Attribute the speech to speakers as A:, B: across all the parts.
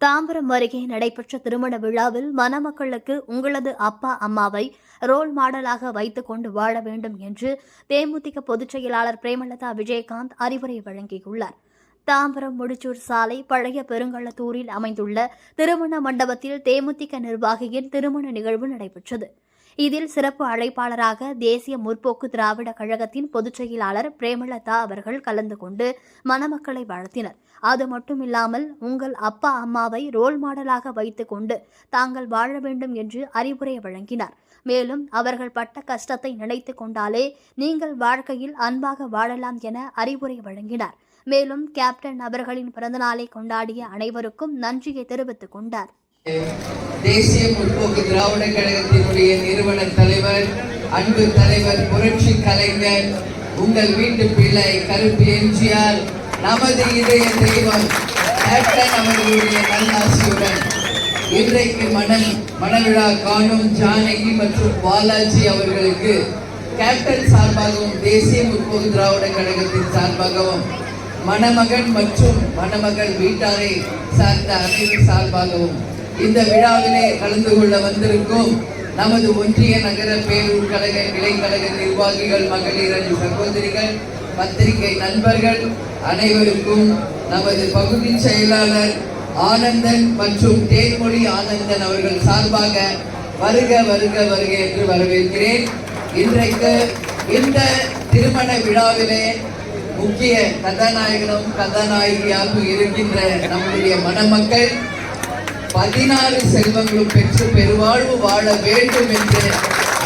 A: தாம்பரம் அருகே நடைபெற்ற திருமண விழாவில் மணமக்களுக்கு உங்களது அப்பா அம்மாவை ரோல் மாடலாக வைத்துக் கொண்டு வாழ வேண்டும் என்று தேமுதிக பொதுச் செயலாளர் பிரேமலதா விஜயகாந்த் அறிவுரை வழங்கியுள்ளார். தாம்பரம் முடிச்சூர் சாலை பழைய பெருங்கள்ளத்தூரில் அமைந்துள்ள திருமண மண்டபத்தில் தேமுதிக நிர்வாகியின் திருமண நிகழ்வு நடைபெற்றது. இதில் சிறப்பு அழைப்பாளராக தேசிய முற்போக்கு திராவிட கழகத்தின் பொதுச் செயலாளர் பிரேமலதா அவர்கள் கலந்து கொண்டு மணமக்களை வாழ்த்தினர். அது மட்டுமில்லாமல் உங்கள் அப்பா அம்மாவை ரோல் மாடலாக வைத்துக் கொண்டு தாங்கள் வாழ வேண்டும் என்று அறிவுரை வழங்கினார். மேலும் அவர்கள் பட்ட கஷ்டத்தை நினைத்து கொண்டாலே நீங்கள் வாழ்க்கையில் அன்பாக வாழலாம் என அறிவுரை வழங்கினார். மேலும் கேப்டன் அவர்களின் பிறந்தநாளை கொண்டாடிய அனைவருக்கும் நன்றியை தெரிவித்துக் கொண்டார்.
B: தேசிய முற்போக்கு திராவிட கழகத்தினுடைய நிறுவன தலைவர் அன்பு தலைவர் புரட்சி கலைஞர் உங்கள் வீட்டு பிள்ளை கருப்பு எம்ஜிஆர் நமது இதய தெய்வம் கேப்டன் அவர்களுடைய நல்லாசியுடன் இன்றைக்கு மணல் மணவிழா காணும் ஜானகி மற்றும் பாலாஜி அவர்களுக்கு கேப்டன் சார்பாகவும் தேசிய முற்போக்கு திராவிட கழகத்தின் சார்பாகவும் மணமகன் மற்றும் மணமகள் வீட்டாரை சார்ந்த அனைவர் சார்பாகவும் இந்த விழாவிலே கலந்து கொள்ள வந்திருக்கும் நமது ஒன்றிய நகர பேரூர் கழக கிளைக்கழக நிர்வாகிகள் மகளிர் அணி சகோதரிகள் பத்திரிகை நண்பர்கள் அனைவருக்கும் நமது பகுதி செயலாளர் ஆனந்தன் மற்றும் தேன்மொழி ஆனந்தன் அவர்கள் சார்பாக வருக வருக வருக என்று வரவேற்கிறேன். இன்றைக்கு இந்த திருமண விழாவிலே முக்கிய கதாநாயகனும் கதாநாயகியாகவும் இருக்கின்ற நம்முடைய மணமக்கள் பதினாறு செல்வங்களும் பெற்று பெருவாழ்வு வாழ வேண்டும் என்று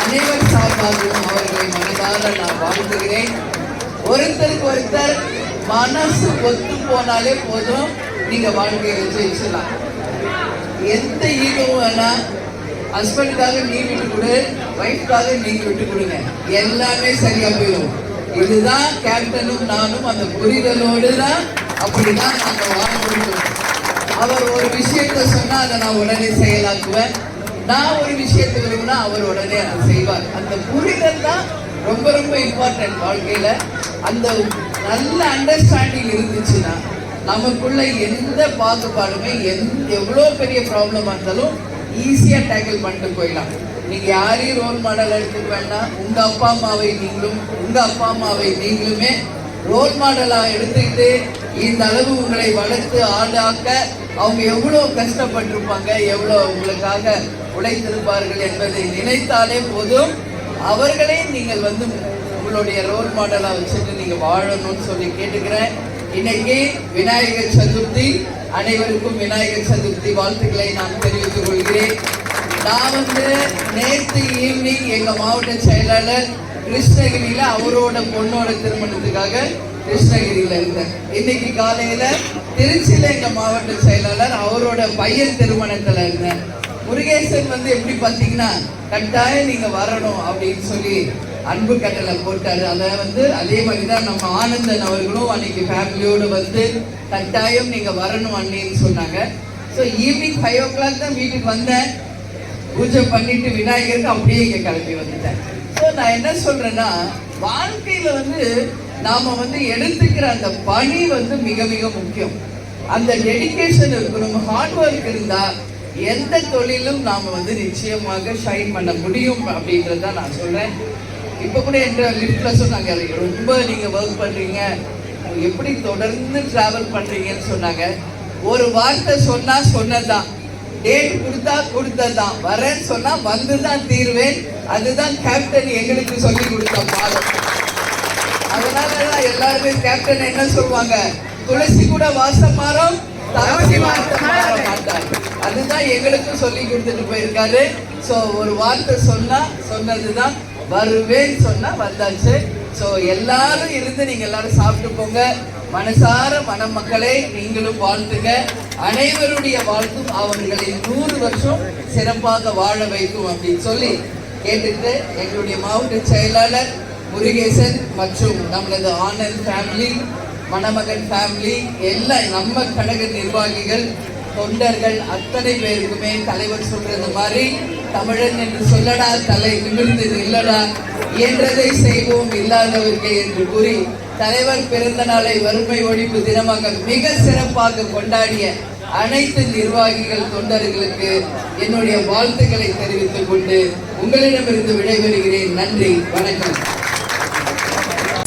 B: அனைவர் சார்பாகவும் அவர்களை மனதார நான் வாழ்த்துகிறேன். ஒருத்தருக்கு ஒருத்தர் மனசு ஒத்து போனாலே போதும். நீங்க வாழ்க்கையை ஜெயிச்சலாம் எந்த ஈகவும் வேணா ஹஸ்பண்டுக்காக நீ விட்டு கொடு ஒய்ஃப்காக நீங்க விட்டு கொடுங்க. எல்லாமே சரியா போயிடும். இதுதான் கேப்டனும் நானும் அந்த புரிதலோடு தான் அப்படிதான் நாங்கள் வாழ அவர் ஒரு விஷயத்தை சொன்னா அதை நான் உடனே செயலாக்குவேன். நான் ஒரு விஷயத்தை விரும்பினா அவர் உடனே அதை செய்வார். அந்த புரிதல் தான் ரொம்ப ரொம்ப இம்பார்ட்டன்ட் வாழ்க்கையில. அந்த நல்ல அண்டர்ஸ்டாண்டிங் இருந்துச்சுன்னா நமக்குள்ள எந்த பாகுபாடுமே எந்த எவ்வளோ பெரிய ப்ராப்ளமாக இருந்தாலும் ஈஸியாக டேக்கிள் பண்ணிட்டு போயிடலாம். நீங்கள் யாரையும் ரோல் மாடல் எடுத்துக்க வேண்டாம். உங்கள் அப்பா அம்மாவை நீங்களும் உங்கள் அப்பா அம்மாவை நீங்களுமே ரோல் மாடலாக எடுத்துக்கிட்டு இந்த அளவு உங்களை வளர்த்து ஆளாக்க அவங்க எவ்வளோ கஷ்டப்பட்டிருப்பாங்க எவ்வளோ உங்களுக்காக உழைத்திருப்பார்கள் என்பதை நினைத்தாலே போதும். அவர்களே நீங்கள் வந்து உங்களுடைய ரோல் மாடலாக வச்சுட்டு நீங்கள் வாழணும்னு சொல்லி கேட்டுக்கிறேன். இன்னைக்கு விநாயகர் சதுர்த்தி அனைவருக்கும் விநாயகர் சதுர்த்தி வாழ்த்துக்களை நான் தெரிவித்துக் கொள்கிறேன். நான் வந்து நேற்று ஈவினிங் எங்கள் மாவட்ட செயலாளர் கிருஷ்ணகிரியில் அவரோட பொண்ணோட திருமணத்துக்காக கிருஷ்ணகிரியில் இருந்தேன் இன்னைக்கு காலையில திருச்சியில எங்க மாவட்ட செயலாளர் அவரோட பையன் திருமணத்துல இருந்தேன் முருகேசன் வந்து எப்படி பார்த்தீங்கன்னா கட்டாயம் நீங்க வரணும் அப்படின்னு சொல்லி அன்பு கட்டளை போட்டாரு. அதை வந்து அதே மாதிரி தான் நம்ம ஆனந்தன் அவர்களும் அன்னைக்கு ஃபேமிலியோடு வந்து கட்டாயம் நீங்க வரணும் அண்ணின்னு சொன்னாங்க. So evening five o'clock தான் வீட்டுக்கு வந்தேன். பூஜை பண்ணிட்டு விநாயகருக்கு அப்படியே இங்க கிளம்பி வந்துட்டேன். ஸோ நான் என்ன சொல்றேன்னா வாழ்க்கையில வந்து நாம வந்து எடுத்துக்கிற அந்த பணி வந்து மிக மிக முக்கியம். அந்த டெடிகேஷன் இருக்கணும். ஹார்ட் ஒர்க் இருந்தா எந்த தொழிலும் நாம வந்து நிச்சயமாக ஷைன் பண்ண முடியும் அப்படின்றத நான் சொல்றேன். இப்போ கூட என்ற லிஃப்ட்ல சொன்னாங்க ரொம்ப நீங்க ஒர்க் பண்றீங்க. எப்படி தொடர்ந்து டிராவல் பண்றீங்கன்னு சொன்னாங்க. ஒரு வார்த்தை சொன்னா சொன்னதுதான். டேட் கொடுத்தா கொடுத்ததுதான். வரேன்னு சொன்னா வந்துதான் தீர்வேன். அதுதான் கேப்டன் எங்களுக்கு சொல்லி கொடுத்த பாடம். அதனாலதான் எல்லாருமே கேப்டன் என்ன சொல்லுவாங்க? துளசி கூட வாசம் மாறும் தவசி வாசம் மாற அதுதான் எங்களுக்கும் சொல்லி கொடுத்துட்டு போயிருக்காரு. சோ ஒரு வார்த்தை சொன்னா சொன்னதுதான். வருவேன்னு சொன்னா வந்தாச்சு. சோ எல்லாரும் இருந்து நீங்க எல்லாரும் சாப்பிட்டு போங்க. மனசார மணமக்களே நீங்களும் வாழ்த்துங்க. அனைவருடைய வாழ்த்தும் அவர்களை நூறு வருஷம் சிறப்பாக வாழ வைக்கும் அப்படின்னு சொல்லி கேட்டுட்டு எங்களுடைய மாவட்ட செயலாளர் முருகேசன் மற்றும் நம்மளது ஆனந்த் ஃபேமிலி மணமகன் ஃபேமிலி எல்லா நம்ம கழக நிர்வாகிகள் தொண்டர்கள் அத்தனை பேருக்குமே தலைவர் சொல்றது மாதிரி தமிழன் என்று சொல்லடா தலை நிமிர்ந்து இல்லடா இயன்றதை செய்வோம் இல்லாதவர்கள் என்று கூறி தலைவர் பிறந்த நாளை வறுமை ஒழிப்பு தினமாக மிக சிறப்பாக கொண்டாடிய அனைத்து நிர்வாகிகள் தொண்டர்களுக்கு என்னுடைய வாழ்த்துக்களை தெரிவித்துக் கொண்டு உங்களிடமிருந்து விடைபெறுகிறேன். நன்றி வணக்கம்.